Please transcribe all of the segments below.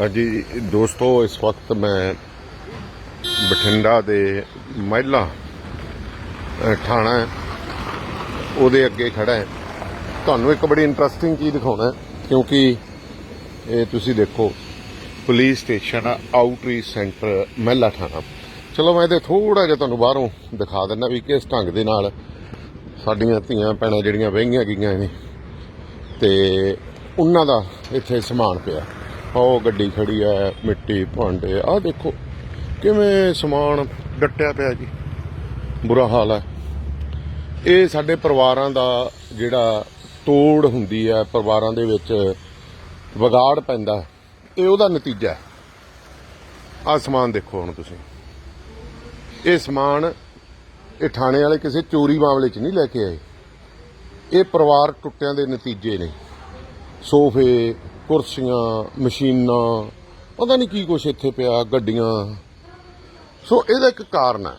ਹਾਂਜੀ, ਦੋਸਤੋ, ਇਸ ਵਕਤ ਮੈਂ ਬਠਿੰਡਾ ਦੇ ਮਹਿਲਾ ਥਾਣਾ ਉਹਦੇ ਅੱਗੇ ਖੜਾ ਹੈ। ਤੁਹਾਨੂੰ ਇੱਕ ਬੜੀ ਇੰਟਰਸਟਿੰਗ ਚੀਜ਼ ਦਿਖਾਉਣਾ ਕਿਉਂਕਿ ਇਹ ਤੁਸੀਂ ਦੇਖੋ ਪੁਲਿਸ ਸਟੇਸ਼ਨ ਆਊਟਰੀਚ ਸੈਂਟਰ ਮਹਿਲਾ ਥਾਣਾ। ਚਲੋ, ਮੈਂ ਇਹਦੇ ਥੋੜਾ ਜਿਹਾ ਤੁਹਾਨੂੰ ਬਾਹਰੋਂ ਦਿਖਾ ਦਿੰਦਾ ਵੀ ਕਿਸ ਢੰਗ ਦੇ ਨਾਲ ਸਾਡੀਆਂ ਧੀਆਂ ਭੈਣਾਂ ਜਿਹੜੀਆਂ ਵਹਿੰਗੀਆਂ ਗਈਆਂ ਨੇ, ਤੇ ਉਹਨਾਂ ਦਾ ਇੱਥੇ ਸਮਾਨ ਪਿਆ। ਆਓ ਗੱਡੀ ਖੜੀ ਹੈ ਮਿੱਟੀ ਭਾਂਡੇ, ਆਹ ਦੇਖੋ ਕਿਵੇਂ ਸਮਾਨ ਡੱਟਿਆ ਪਿਆ ਜੀ। ਬੁਰਾ ਹਾਲ ਹੈ ਇਹ ਸਾਡੇ ਪਰਿਵਾਰਾਂ ਦਾ ਜਿਹੜਾ ਤੋੜ ਹੁੰਦੀ ਹੈ ਪਰਿਵਾਰਾਂ ਦੇ ਵਿੱਚ ਵਿਗਾੜ ਪੈਂਦਾ, ਇਹ ਉਹਦਾ ਨਤੀਜਾ ਹੈ। ਆਹ ਸਮਾਨ ਦੇਖੋ ਹੁਣ ਤੁਸੀਂ। ਇਹ ਸਮਾਨ ਇਹ ਥਾਣੇ ਵਾਲੇ ਕਿਸੇ ਚੋਰੀ ਮਾਮਲੇ 'ਚ ਨਹੀਂ ਲੈ ਕੇ ਆਏ। ਇਹ ਪਰਿਵਾਰ ਟੁੱਟਿਆਂ ਦੇ ਨਤੀਜੇ ਨੇ। ਸੋਫੇ, ਕੁਰਸੀਆਂ, ਮਸ਼ੀਨਾਂ, ਪਤਾ ਨਹੀਂ ਕੀ ਕੁਛ ਇੱਥੇ ਪਿਆ, ਗੱਡੀਆਂ। ਸੋ ਇਹਦਾ ਇੱਕ ਕਾਰਨ ਹੈ।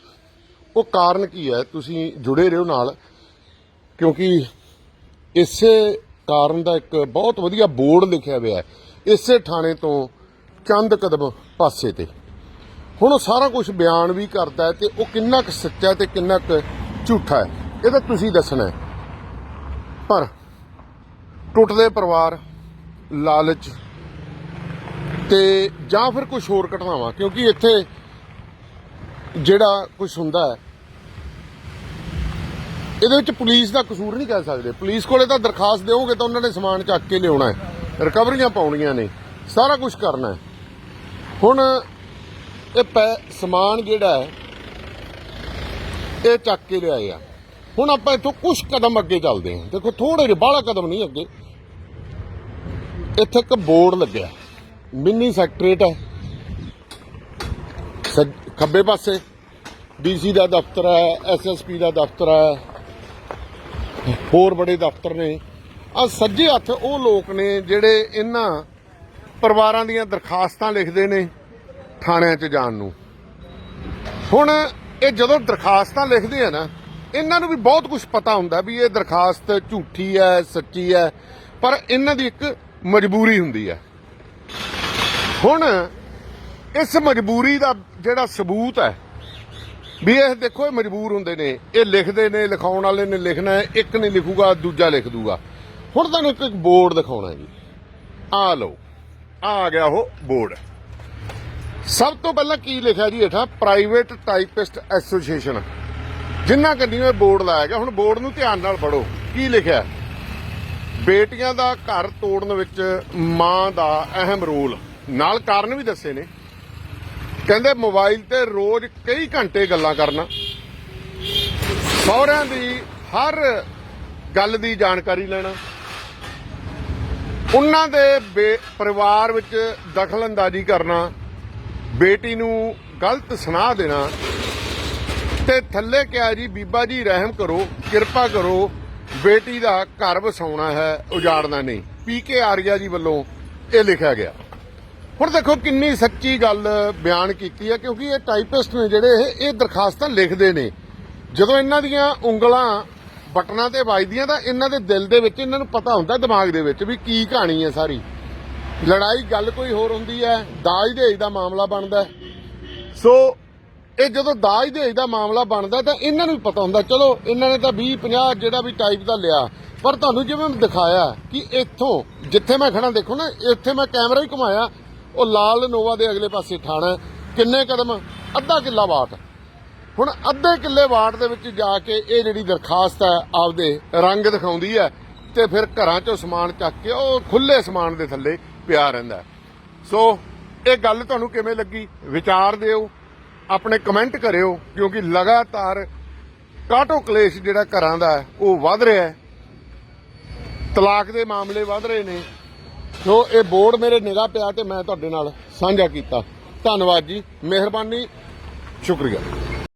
ਉਹ ਕਾਰਨ ਕੀ ਹੈ? ਤੁਸੀਂ ਜੁੜੇ ਰਹੋ ਨਾਲ, ਕਿਉਂਕਿ ਇਸੇ ਕਾਰਨ ਦਾ ਇੱਕ ਬਹੁਤ ਵਧੀਆ ਬੋਰਡ ਲਿਖਿਆ ਹੋਇਆ ਹੈ। ਇਸੇ ਥਾਣੇ ਤੋਂ ਚੰਦ ਕਦਮ ਪਾਸੇ ਤੇ। ਹੁਣ ਉਹ ਸਾਰਾ ਕੁਝ ਬਿਆਨ ਵੀ ਕਰਦਾ ਹੈ ਤੇ ਉਹ ਕਿੰਨਾ ਕੁ ਸੱਚਾ ਹੈ ਤੇ ਕਿੰਨਾ ਕੁ ਝੂਠਾ ਹੈ। ਇਹ ਤਾਂ ਤੁਸੀਂ ਦੱਸਣਾ ਪਰ ਟੁੱਟਦੇ ਪਰਿਵਾਰ, ਲਾਲਚ ਤੇ ਜਾਂ ਫਿਰ ਕੁਝ ਹੋਰ ਘਟਨਾਵਾਂ, ਕਿਉਂਕਿ ਇੱਥੇ ਜਿਹੜਾ ਕੁਝ ਹੁੰਦਾ ਹੈ, ਇਹਦੇ ਵਿੱਚ ਪੁਲਿਸ ਦਾ ਕਸੂਰ ਨਹੀਂ ਕਹਿ ਸਕਦੇ। ਪੁਲਿਸ ਕੋਲੇ ਤਾਂ ਦਰਖਾਸਤ ਦਿਓਗੇ ਤਾਂ ਉਹਨਾਂ ਨੇ ਸਮਾਨ ਚੱਕ ਕੇ ਲਿਆਉਣਾ ਹੈ। ਰਿਕਵਰੀਆਂ ਪਾਉਣੀਆਂ ਨੇ, ਸਾਰਾ ਕੁਝ ਕਰਨਾ ਹੈ। ਹੁਣ ਇਹ ਪੈ- ਸਮਾਨ ਜਿਹੜਾ ਹੈ, ਇਹ ਚੱਕ ਕੇ ਲਿਆਏ ਆ। ਹੁਣ ਆਪਾਂ ਇੱਥੋਂ ਕੁਝ ਕਦਮ ਅੱਗੇ ਚੱਲਦੇ ਹਾਂ। ਦੇਖੋ ਥੋੜੇ ਜਿਹੇ, ਬਾਹਲਾ ਕਦਮ ਨਹੀਂ ਅੱਗੇ। ਇੱਥੇ ਇੱਕ ਬੋਰਡ ਲੱਗਿਆ। ਮਿੰਨੀ ਸੈਕਟਰੀਏਟ ਹੈ। ਸੱਜ- ਖੱਬੇ ਪਾਸੇ ਡੀਸੀ ਦਾ ਦਫ਼ਤਰ ਹੈ ਐਸਐਸਪੀ ਦਾ ਦਫ਼ਤਰ ਹੈ। ਹੋਰ ਬੜੇ ਦਫ਼ਤਰ ਨੇ। ਆ ਸੱਜੇ ਹੱਥ ਉਹ ਲੋਕ ਨੇ ਜਿਹੜੇ ਇਹਨਾਂ ਪਰਿਵਾਰਾਂ ਦੀਆਂ ਦਰਖਾਸਤਾਂ ਲਿਖਦੇ ਨੇ ਥਾਣਿਆਂ 'ਚ ਜਾਣ ਨੂੰ। ਹੁਣ ਇਹ ਜਦੋਂ ਦਰਖਾਸਤਾਂ ਲਿਖਦੇ ਆ ਨਾ, ਇਹਨਾਂ ਨੂੰ ਵੀ ਬਹੁਤ ਕੁਝ ਪਤਾ ਹੁੰਦਾ ਵੀ ਇਹ ਦਰਖਾਸਤ ਝੂਠੀ ਹੈ, ਸੱਚੀ ਹੈ। ਪਰ ਇਹਨਾਂ ਦੀ ਇੱਕ ਮਜਬੂਰੀ ਹੁੰਦੀ ਹੈ ਹੁਣ ਇਸ ਮਜਬੂਰੀ ਦਾ ਜਿਹੜਾ ਸਬੂਤ ਹੈ, ਵੀ ਇਹ ਦੇਖੋ, ਇਹ ਮਜਬੂਰ ਹੁੰਦੇ ਨੇ, ਇਹ ਲਿਖਦੇ ਨੇ, ਲਿਖਾਉਣ ਵਾਲੇ ਨੇ ਲਿਖਣਾ ਇੱਕ ਨਹੀਂ ਲਿਖੂਗਾ, ਦੂਜਾ ਲਿਖ ਦੂਗਾ। ਹੁਣ ਤੁਹਾਨੂੰ ਇੱਕ ਬੋਰਡ ਦਿਖਾਉਣਾ ਜੀ। ਆ ਲਓ, ਆ ਆ ਗਿਆ ਉਹ ਬੋਰਡ। ਸਭ ਤੋਂ ਪਹਿਲਾਂ ਕੀ ਲਿਖਿਆ ਜੀ ਹੇਠਾਂ? ਪ੍ਰਾਈਵੇਟ ਟਾਈਪਿਸਟ ਐਸੋਸੀਏਸ਼ਨ ਜਿੰਨਾ ਕੰਨੀਓ ਇਹ ਬੋਰਡ ਲਾਇਆ ਗਿਆ। ਹੁਣ ਬੋਰਡ ਨੂੰ ਧਿਆਨ ਨਾਲ ਪੜੋ ਕੀ ਲਿਖਿਆ? ਬੇਟੀਆਂ ਦਾ ਘਰ ਤੋੜਨ ਵਿੱਚ ਮਾਂ ਦਾ ਅਹਿਮ ਰੋਲ। ਨਾਲ ਕਾਰਨ ਵੀ ਦੱਸੇ ਨੇ। ਕਹਿੰਦੇ ਮੋਬਾਈਲ ਤੇ ਰੋਜ਼ ਕਈ ਘੰਟੇ ਗੱਲਾਂ ਕਰਨਾ। ਸਹੁਰਿਆਂ ਦੀ ਹਰ ਗੱਲ ਦੀ ਜਾਣਕਾਰੀ ਲੈਣਾ। ਉਹਨਾਂ ਦੇ ਬੇ- ਪਰਿਵਾਰ ਵਿੱਚ ਦਖਲ ਅੰਦਾਜ਼ੀ ਕਰਨਾ। ਬੇਟੀ ਨੂੰ ਗਲਤ ਸੁਨਾਹ ਦੇਣਾ। ਤੇ ਥੱਲੇ ਕਿਹਾ ਜੀ, ਬੀਬਾ ਜੀ, ਰਹਿਮ ਕਰੋ, ਕਿਰਪਾ ਕਰੋ। ਬੇਟੀ ਦਾ ਘਰ ਵਸਾਉਣਾ ਹੈ, ਉਜਾੜਨਾ ਨਹੀਂ। ਪੀ ਕੇ ਆਰੀਆ ਜੀ ਵੱਲੋਂ ਇਹ ਲਿਖਿਆ ਗਿਆ। ਹੁਣ ਦੇਖੋ ਕਿੰਨੀ ਸੱਚੀ ਗੱਲ ਬਿਆਨ ਕੀਤੀ ਹੈ, ਕਿਉਂਕਿ ਇਹ ਟਾਈਪਿਸਟ ਨੇ ਜਿਹੜੇ ਇਹ ਇਹ ਦਰਖਾਸਤਾਂ ਲਿਖਦੇ ਨੇ। ਜਦੋਂ ਇਹਨਾਂ ਦੀਆਂ ਉਂਗਲਾਂ ਬਟਨਾਂ ਤੇ ਵੱਜਦੀਆਂ ਤਾਂ ਇਹਨਾਂ ਦੇ ਦਿਲ ਦੇ ਵਿੱਚ ਇਹਨਾਂ ਨੂੰ ਪਤਾ ਹੁੰਦਾ, ਦਿਮਾਗ ਦੇ ਵਿੱਚ ਵੀ ਕੀ ਕਹਾਣੀ ਹੈ ਸਾਰੀ। ਲੜਾਈ ਗੱਲ ਕੋਈ ਹੋਰ ਹੁੰਦੀ ਹੈ, ਦਾਜ ਦੇਜ ਦਾ ਮਾਮਲਾ ਬਣਦਾ ਸੋ ਇਹ ਜਦੋਂ ਦਾਜ ਦੇਜ ਦਾ ਮਾਮਲਾ ਬਣਦਾ ਤਾਂ ਇਹਨਾਂ ਨੂੰ ਵੀ ਪਤਾ ਹੁੰਦਾ। ਚਲੋ, ਇਹਨਾਂ ਨੇ ਤਾਂ 20 50 ਜਿਹੜਾ ਵੀ ਟਾਈਪ ਦਾ ਲਿਆ। ਪਰ ਤੁਹਾਨੂੰ ਜਿਵੇਂ ਦਿਖਾਇਆ ਕਿ ਇੱਥੋਂ ਜਿੱਥੇ ਮੈਂ ਖੜਾ ਦੇਖੋ ਨਾ, ਇੱਥੇ ਮੈਂ ਕੈਮਰਾ ਹੀ ਘੁਮਾਇਆ। ਉਹ ਲਾਲ ਨੋਵਾ ਦੇ ਅਗਲੇ ਪਾਸੇ ਠਾਣਾ ਕਿੰਨੇ ਕਦਮ? ਅੱਧਾ ਕਿੱਲਾ ਵਾਟ। ਹੁਣ ਅੱਧੇ ਕਿੱਲੇ ਵਾਟ ਦੇ ਵਿੱਚ ਜਾ ਕੇ ਇਹ ਜਿਹੜੀ ਦਰਖਾਸਤ ਹੈ, ਆਪਦੇ ਰੰਗ ਦਿਖਾਉਂਦੀ ਹੈ ਤੇ ਫਿਰ ਘਰਾਂ ਚੋਂ ਸਮਾਨ ਚੱਕ ਕੇ ਉਹ ਖੁੱਲੇ ਸਮਾਨ ਦੇ ਥੱਲੇ ਪਿਆ ਰਹਿੰਦਾ ਸੋ, ਇਹ ਗੱਲ ਤੁਹਾਨੂੰ ਕਿਵੇਂ ਲੱਗੀ? ਵਿਚਾਰ ਦਿਓ। ਆਪਣੇ ਕਮੈਂਟ ਕਰਿਓ, ਕਿਉਂਕਿ ਲਗਾਤਾਰ ਕਾਟੋ ਕਲੇਸ਼ ਜਿਹੜਾ ਘਰਾਂ ਦਾ ਉਹ ਵੱਧ ਰਿਹਾ ਹੈ। ਤਲਾਕ ਦੇ ਮਾਮਲੇ ਵੱਧ ਰਹੇ ਨੇ। ਸੋ ਇਹ ਬੋਰਡ ਮੇਰੇ ਨਿਗਾਹ ਪਿਆ ਤੇ ਮੈਂ ਤੁਹਾਡੇ ਨਾਲ ਸਾਂਝਾ ਕੀਤਾ। ਧੰਨਵਾਦ ਜੀ, ਮਿਹਰਬਾਨੀ, ਸ਼ੁਕਰੀਆ।